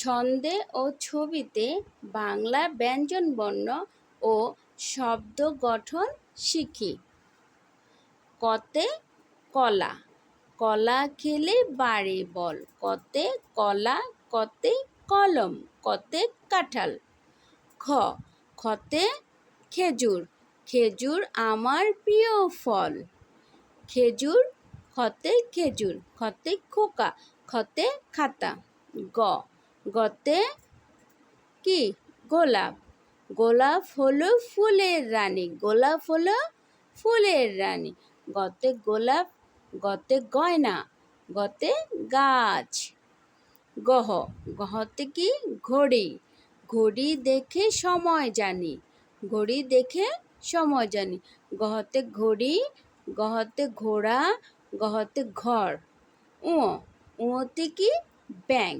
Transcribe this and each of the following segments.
ছন্দে ও ছবিতে বাংলা ব্যঞ্জনবর্ণ ও শব্দ গঠন শিখি। কতে কলা কলা খেলে বাড়ে বল, কতে কলা, কতে কলম, কতে কাঁঠাল। খ, খতে খেজুর খেজুর আমার প্রিয় ফল। খেজুর, খতে খেজুর, খতে খোকা, খতে খাতা। গ গতে কি? গোলাপ। গোলাপ হলো ফুলের রানী। গোলাপ হলো ফুলের রানী। গতে গোলাপ, গতে গয়না, গতে গাছ। গহ। গহতে কি? ঘড়ি। ঘড়ি দেখে সময় জানি। ঘড়ি দেখে সময় জানি। গহতে ঘড়ি, গহতে ঘোড়া, গহতে ঘর। উঁ উঁতে কি? ব্যাং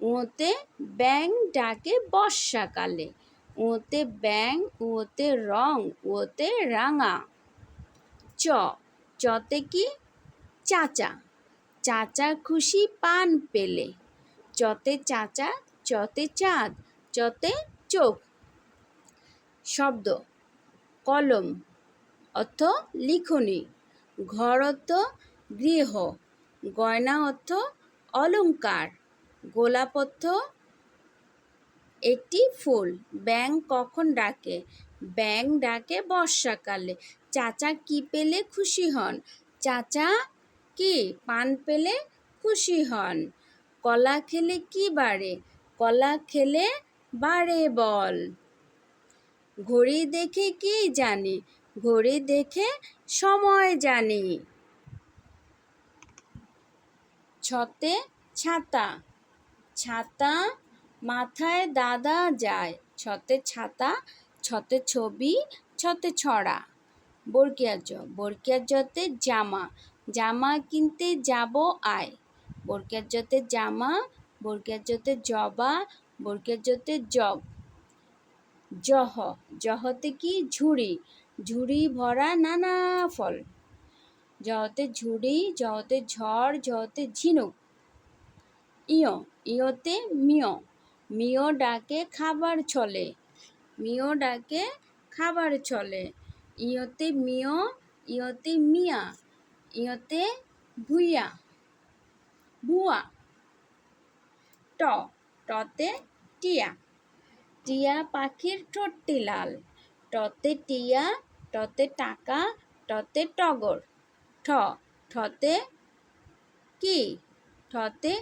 উঁতে ব্যাং ডাকে বর্ষাকালে উঁতে ব্যাং উঁতে রং উঁতে রাঙা। চ, চতে কি? চাচা। চাচা খুশি পান পেলে। চতে চাচা, চতে চাঁদ, চতে চোখ। শব্দ, কলম, অর্থ লিখনি। ঘর অর্থ গৃহ, গয়না অর্থ অলংকার। গোলাপ অর্থ একটি ফুল। ব্যাং কখন ডাকে? ব্যাং ডাকে বর্ষাকালে। চাচা কি পেলে খুশি হন? চাচা কি পান পেলে খুশি হন? কলা খেলে কি বাড়ে? কলা খেলে বাড়ে বল। ঘড়ি দেখে কি জানি? ঘড়ি দেখে সময় জানি। ছতে ছাতা ছাতা মাথায় দাদা যায়। ছতে ছাতা, ছতে ছবি, ছতে ছড়া। বরকিয়ার জ, বরকিয়ার জতে জামা জামা কিনতে যাব আয়। বরকিয়ার জতে জামা, বরকিয়ার জতে জবা, বরকিয়ার জতে জগ। জহ, জহতে কি ঝুড়ি ঝুড়ি ভরা নানা ফল। জহতে ঝুড়ি, জহতে ঝড়, জহতে ঝিনুক ইয়, ইয়তে মিয়। মিয় ডাকে খাবার চলে মিয় ডাকে খাবার চলে ইয়তে মিয়, ইয়তে মিয়া, ইয়তে ভুইয়া, ভুয়া। ট, টতে টিয়া। টিয়া পাখির ঠোঁটটি লাল। টতে টিয়া, টতে টাকা, টতে টগর। ঠ, ঠতে কি? ঠতে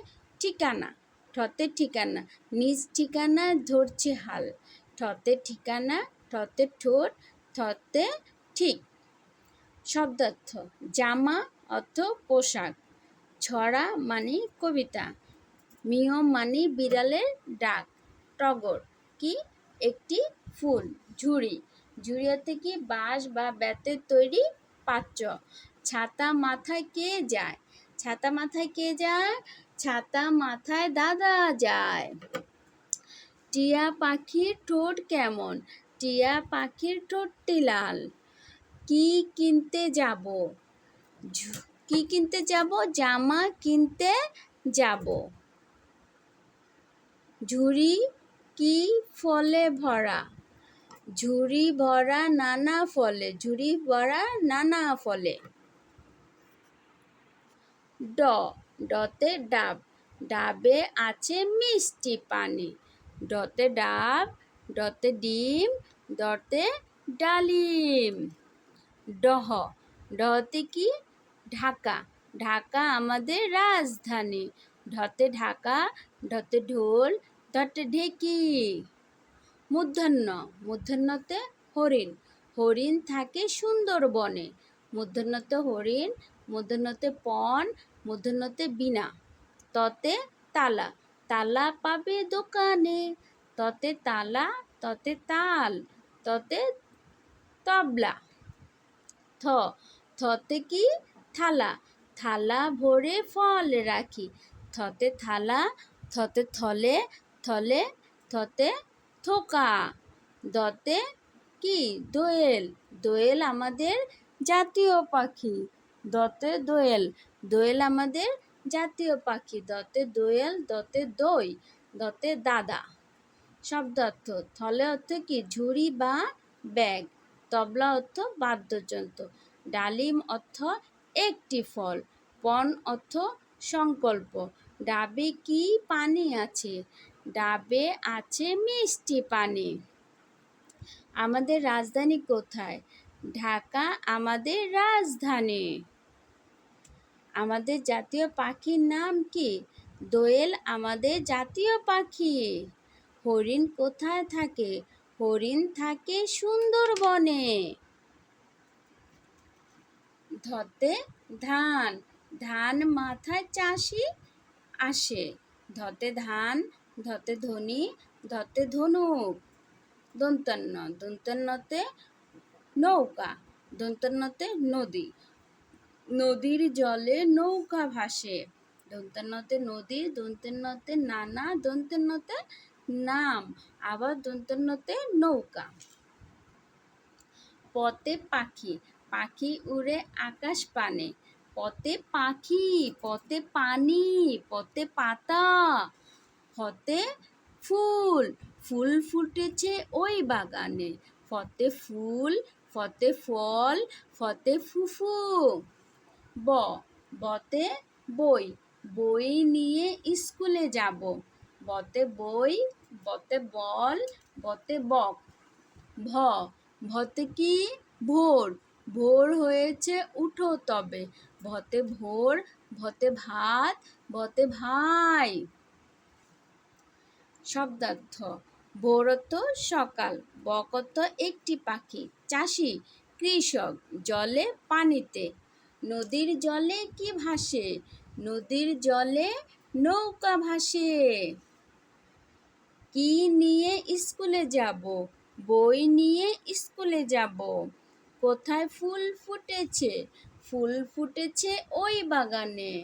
ঠিকানা। ঠতে ঠিকানা। নিজ ঠিকানা ধরছে হাল। ঠতে ঠিকানা ঠতে ঠোঁট ঠতে ঠিক। শব্দার্থ, জামা অর্থ পোশাক। ছড়া মানে কবিতা। মিয় মানে বিড়ালের ডাক। টগর কি? একটি ফুল, ঝুড়ি। ঝুড়িয়াতে কি বাঁশ বা বেতের তৈরি পাত্র? ছাতা মাথায় কে যায়? ছাতা মাথায় কে যায়? ছাতা মাথায় দাদা যায়। টিয়া পাখির ঠোঁট কেমন? টিয়া পাখির ঠোঁটটি লাল। কি কিনতে যাব? কি কিনতে যাব? জামা কিনতে যাব। ঝুড়ি কি ফলে ভরা? ঝুড়ি ভরা নানা ফলে, ঝুড়ি ভরা নানা ফলে। ড ডতে ডাব, ডাবে আছে মিষ্টি পানি। ডতে ডাব, ডতে ডিম, ডতে ডালিম। ডহ, ডতে কি? ঢাকা ঢাকা আমাদের রাজধানী। ঢতে ঢাকা ঢতে ঢোল ঢতে ঢেকি। মূর্ধন্য মূর্ধন্যতে হরিণ হরিণ থাকে সুন্দরবনে। মূর্ধন্যতে হরিণ মূর্ধন্যতে পণ মূর্ধন্যতে বিনা। ততে তালা। তালা পাবে দোকানে। ততে তালা, ততে তাল, ততে তবলা। থ। থতে কি? থালা। থালা ভরে ফল রাখি। থতে থালা, থতে থলে থলে, থতে থোকা। দতে কি? দোয়েল। দোয়েল আমাদের জাতীয় পাখি। দতে দোয়েল। দোয়েল আমাদের জাতীয় পাখি। দতে দোয়েল, দতে দই, দতে দাদা। শব্দ অর্থ থলে অর্থ কি? ঝুড়ি বা ব্যাগ। তবলা অর্থ বাদ্যযন্ত্র। ডালিম অর্থ একটি ফল। পণ অর্থ সংকল্প। ডাবে কি পানি আছে? ডাবে আছে মিষ্টি পানি। আমাদের রাজধানী কোথায়? ঢাকা, আমাদের রাজধানী। আমাদের জাতীয় পাখির নাম কি? দোয়েল আমাদের জাতীয় পাখি। হরিণ কোথায় থাকে? হরিণ থাকে সুন্দরবনে। ধতে ধান। ধান মাথায় চাষি আসে। ধতে ধান ধতে ধনী ধতে ধনুক। দন্তন্য। দন্তন্যতে নৌকা। দন্তন্যতে নদী। নদীর জলে নৌকা ভাসে। দন্তন্যতে নদী দন্তন্যতে নানা দন্তন্যতে নাম, আবার দন্তন্যতে নৌকা। পথে পাখি পাখি উড়ে আকাশ পানে। পথে পাখি, পথে পানি, পথে পাতা ফতে ফুল ফুল ফুটেছে ওই বাগানে। ফতে ফুল ফতে ফল ফতে ফুফু। ব, বতে বই বই নিয়ে স্কুলে যাব। বতে বই, বতে বল, বতে বক। ভ, ভতে কি? ভোর। ভোর হয়েছে, উঠো তবে। ভতে ভোর, ভতে ভাত, ভতে ভাই। শব্দার্থ ভোরত সকাল বকত একটি পাখি। চাষি, কৃষক, জলে পানিতে। নদীর জলে কি ভাসে? নদীর জলে নৌকা ভাসে। কি নিয়ে স্কুলে যাব? বই নিয়ে স্কুলে যাব। কোথায় ফুল ফুটেছে? ফুল ফুটেছে ওই বাগানে।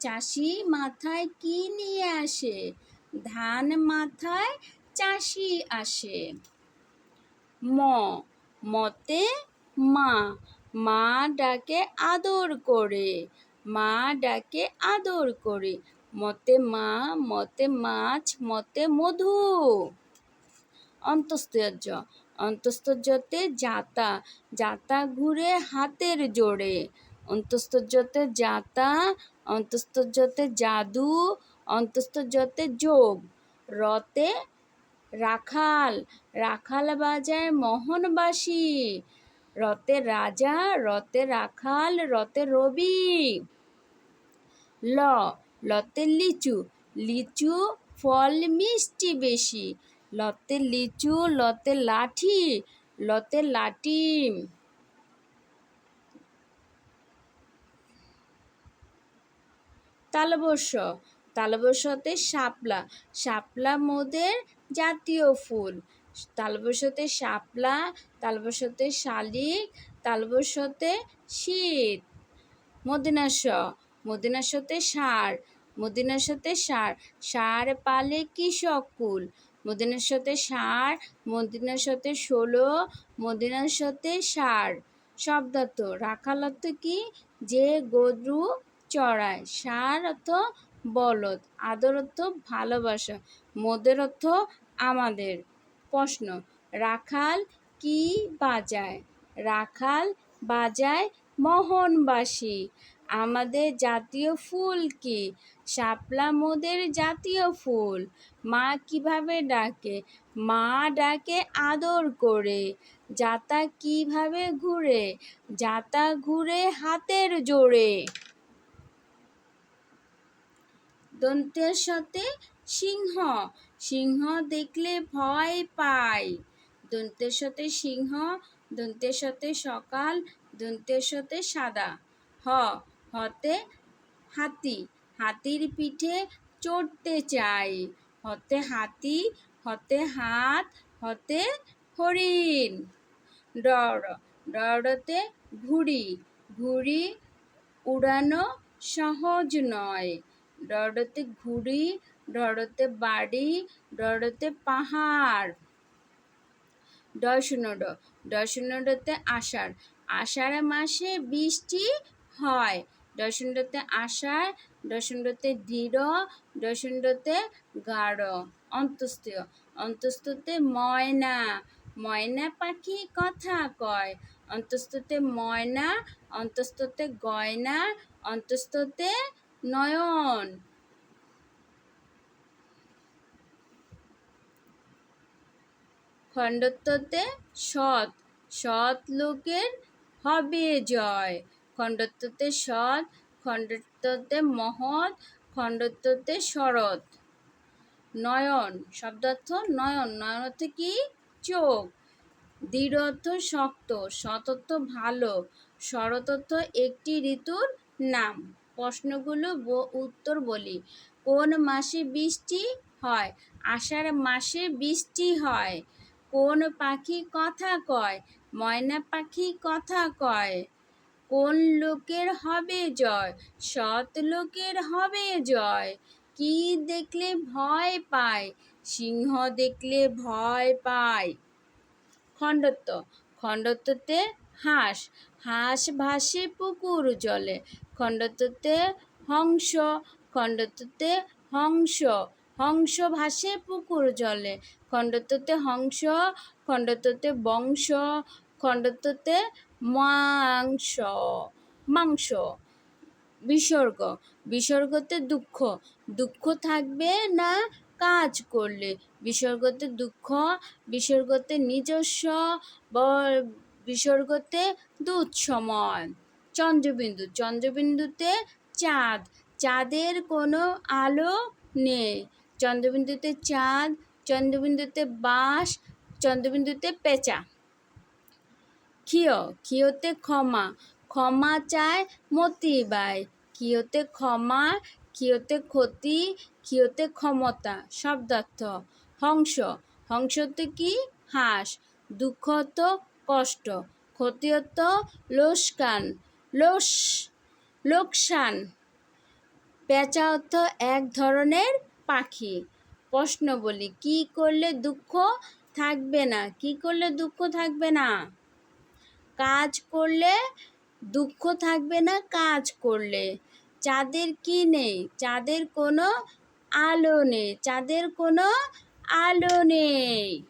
চাষি মাথায় কি নিয়ে আসে? ধান মাথায় চাষি আসে। ম, মতে মা মা ডাকে আদর করে, মা ডাকে আদর করে, মতে মা, মতে মাছ, মতে মধু। অন্তস্তর্য অন্তস্তর্যতে যাতা যাতা ঘুরে হাতের জোরে। অন্তস্তর্যতে যাতা অন্তস্তর্যতে জাদু অন্তস্তর্যতে যোগ। রতে রাখাল রাখাল বাজায় মোহনবাসী। রতে রাজা রতে রাখাল রতে রবি। ল, লতে লিচু। লিচু ফল মিষ্টি বেশি। লতে লিচু, লতে লাঠি লতে লাঠি। তালবস্য তালবস্যতে শাপলা। শাপলা মোদের জাতীয় ফুল। তালবস্যতে শাপলা তালবস্যতে শালিক তালবস্যতে শীত। মদিনাস্য মদিনাস্যতে সার মদিনাস্যতে সার সার পালে কৃষক কুল মদিনাস্যতে সার মদিনাস্যতে ষোলো মদিনাস্যতে সার শব্দার্থ, রাখাল অর্থ কি? যে গরু চড়ায়। সার অর্থ বলদ, আদর অর্থ ভালোবাসা, মোদের অর্থ আমাদের। প্রশ্ন। রাখাল কি বাজায়? রাখাল বাজায় মোহনবাসী। আমাদের জাতীয় ফুল কি? শাপলা মোদের জাতীয় ফুল। মা কীভাবে ডাকে? মা ডাকে আদর করে। যাতা কীভাবে ঘুরে? যাতা ঘুরে হাতের জোরে। দন্তের সাথে সিংহ। সিংহ দেখলে ভয় পায়। দন্তের সাথে সিংহ, দন্তের সাথে সকাল, দন্তের সাথে সাদা। হ, হতে হাতি, হাতির পিঠে চড়তে চাই। হতে হাতি, হতে হাত, হতে হরিণ। ডর, ডরতে ঘুড়ি ঘুড়ি উড়ানো সহজ নয়। ডরতে ঘুড়ি ডরতে বাড়ি, ডরতে পাহাড়। ডশনড ডশনডতে আষাঢ়। আষাঢ় মাসে বৃষ্টি হয়। ডসুন্ডতে আষাঢ় ডসুন্ডতে দৃঢ় ডসুন্ডতে গাঢ় অন্তস্তীয় অন্তস্ততে ময়না ময়না পাখি কথা কয়। অন্তস্ততে ময়না অন্তস্ততে গয়না অন্তস্ততে নয়ন। খণ্ডত্বতে সৎ সৎ লোকের হবে জয়। খণ্ডত্বতে সৎ, খণ্ডত্বতে মহৎ, খণ্ডত্বতে শরৎ। নয়ন, শব্দার্থ নয়ন। নয়ন অর্থ কি? চোখ। দৃঢ় অর্থ শক্ত শতর্থ ভালো অর্থ একটি ঋতুর নাম। প্রশ্নগুলো উত্তর বলি। কোন মাসে বৃষ্টি হয়? আষাঢ় মাসে বৃষ্টি হয়। কোন পাখি কথা কয়? ময়না পাখি কথা কয়। কোন লোকের হবে জয়? সৎ লোকের হবে জয়। কি দেখলে ভয় পায়? সিংহ দেখলে ভয় পায়। খণ্ডত্ব। খণ্ডত্বতে হাঁস। হাঁস ভাসে পুকুর জলে। খণ্ডত্বতে হংস। খণ্ডত্বতে হংস। হংস ভাসে পুকুর জলে। খণ্ডত্বতে হংস, খণ্ডত্বতে বংশ, খণ্ডত্বতে মাংস মাংস। বিসর্গ, বিসর্গতে দুঃখ। দুঃখ থাকবে না কাজ করলে। বিসর্গতে দুঃখ, বিসর্গতে নিজস্ব বিসর্গতে দুধ সময় চন্দ্রবিন্দু, চন্দ্রবিন্দুতে চাঁদ। চাঁদের কোনো আলো নেই। চন্দ্রবিন্দুতে চাঁদ, চন্দ্রবিন্দুতে বাঁশ, চন্দ্রবিন্দুতে পেঁচা। ক্ষীয়, ক্ষীয়তে ক্ষমা ক্ষমা চায় মতি বাই ক্ষীয়তে ক্ষমা, ক্ষীয়তে ক্ষতি, ক্ষীয়তে ক্ষমতা, শব্দার্থ। হংস, হংসতে কি? হাঁস। তো কষ্ট, ক্ষতিয়ত লোসকান, লোস, লোকসান। পেঁচা অর্থ এক ধরনের পাখি। প্রশ্ন বলি, কি করলে দুঃখ থাকবে না? কি করলে দুঃখ থাকবে না? কাজ করলে দুঃখ থাকবে না কাজ করলে। চাঁদের কি নেই? চাঁদের কোনো আলো নেই। চাঁদের কোনো আলো নেই।